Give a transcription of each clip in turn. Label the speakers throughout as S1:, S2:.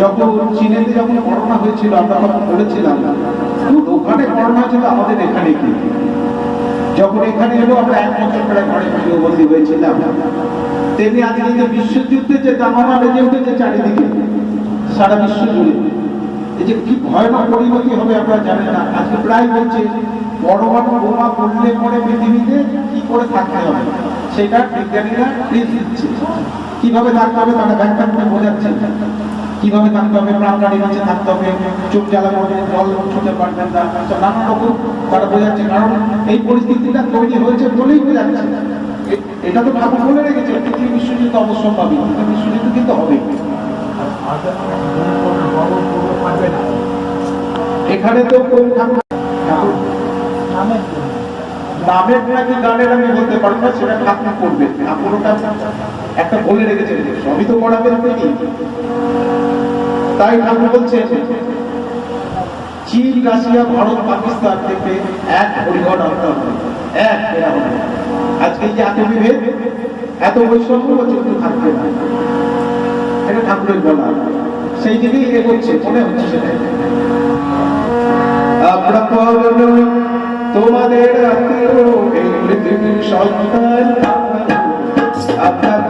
S1: যখন চীনেতে যখন করোনা হয়েছিল, আমরা তখন ওখানে করোনা আমাদের এখানে কি? যখন এখানে এলো, আমরা এক বছর প্রায় ঘরে গৃহবন্দী হয়েছিলাম। তেমনি আজকে বিশ্বযুদ্ধে যে দামামা বেজে উঠেছে চারিদিকে, সারা বিশ্ব জুড়ে, এই যে কি ভয়ানক পরিণতি হবে আপনারা জানেন না। আজকে প্রায় বলছে, বড় বড় বোমা পড়লে পরে পৃথিবীতে কি করে থাকতে হবে? সেটা বিজ্ঞানীরা টিপস দিচ্ছে। কীভাবে থাকতে হবে তারা ব্যাখ্যা করে বোঝাচ্ছে। কীভাবে থাকতে হবে প্রাণগাড়ি নিচে থাকতে হবে চোখ জ্বালা করবে, জল ছুটে পারবেন না তো নানা রকম তারা বোঝাচ্ছে। কারণ এই পরিস্থিতিটা তৈরি হয়েছে বলেই বোঝাচ্ছে। এটা তো ঠাকুর বলে রেখেছে, পৃথিবী বিশ্বযুদ্ধ অবশ্যম্ভাবী কিন্তু বিশ্বযুদ্ধ কিন্তু হবে। এখানে তো কোন ঠাকুর ঠাকুর নামের নাকি গানের আমি বলতে পারব না, সেটা ঠাকুর করবে। ঠাকুর একটা বলে রেখেছে সবই তো পড়াবেন আপনি তাই ঠাকুর বলছে, চীন, রাশিয়া, ভারত, পাকিস্তান থেকে এক পরিগণ আনতে এক আজকে যে এত বিভেদ, এত বৈষম্য হচ্ছে কিন্তু থাকবে না। এটা ঠাকুরের বলা। সেই দিকেই এগোচ্ছে, মনে হচ্ছে সেটাই। আমরা তোমাদের আত্মীয় এই পৃথিবীর সন্তান আমরা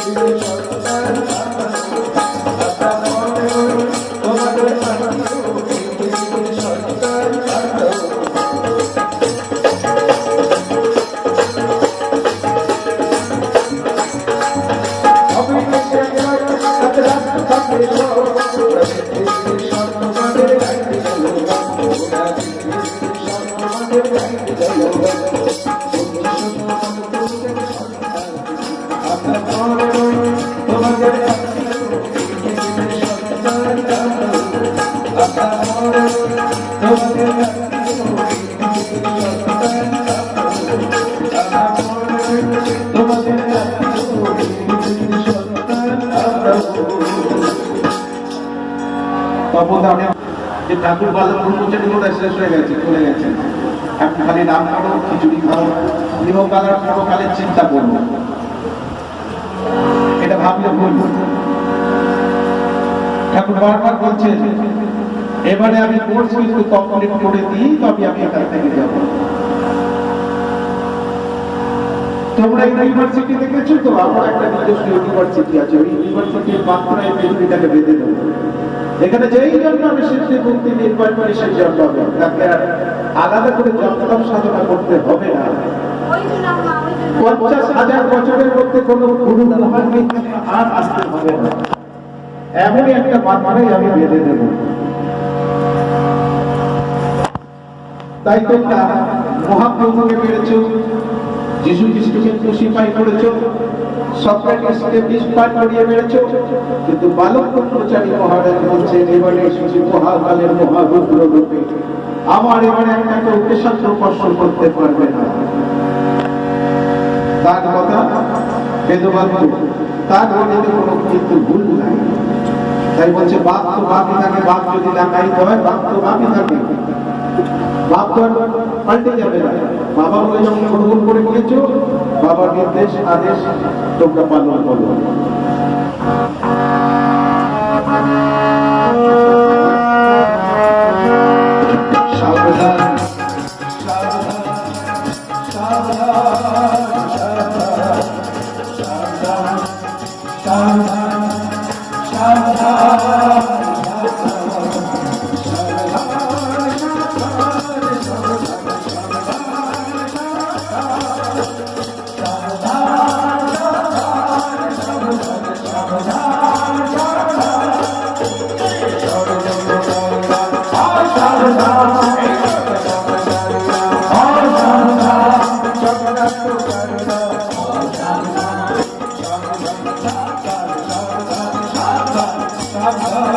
S1: 直是 তখন আমি যে ঠাকুর বাজার ব্রহ্মচারী কোথায় শেষ হয়ে গেছে, চলে গেছে এখন খালি নাম করো, খিচুড়ি খাও ইহকাল আর পরকালের চিন্তা করব এটা ভাবলে ভুল। ঠাকুর বারবার বলছে এবারে আমি কোর্স কিন্তু কমপ্লিট করে দিই তবে আমি এখান থেকে যাব তোমরা ইউনিভার্সিটি দেখেছ তো? আমার একটা নিজস্ব ইউনিভার্সিটি আছে। ওই ইউনিভার্সিটির মাত্রায় পৃথিবীটাকে বেঁধে দেবো। এখানে যেই জন্মাবে সিদ্ধি মুক্তি নির্ভর করে, সেই তাকে আলাদা করে জন্ম সাধনা করতে হবে না।
S2: জন্য জন্য
S1: পঞ্চাশ হাজার বছরের মধ্যে কোনো আর আসতে হবে না। এমনই একটা মাত্রায় আমি বেঁধে দেব। তাই তোমরা মহাপ্রভুকে মেরেছ যিশু খ্রিস্টকে ক্রুশিফাই করেছ সক্রেটিসকে করিয়ে কিন্তু বালক মহারাজ এবারে মহাকালের রূপে। আমার এবারে করতে পারবে না। তার কথা বেদবাক্য, তার বলিতে কোনো কিন্তু ভুল নাই। তাই বলছে বাপ তো বাপই থাকে বাপ যদি লাগাইতে হয় বাপ তো থাকে বাপ পাল্টে যাবে না বাবা বলে যখন অনুকূল করে নিয়েছ বাবার নির্দেশ, আদেশ, তোমরা পালন করো
S3: Thank you.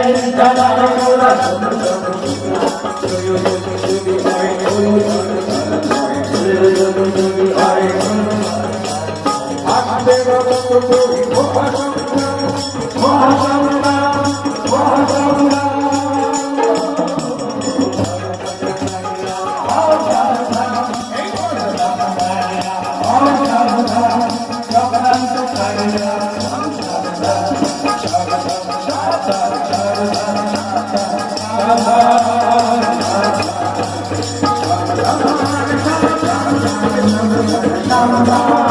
S3: Thank you.
S4: Thank you.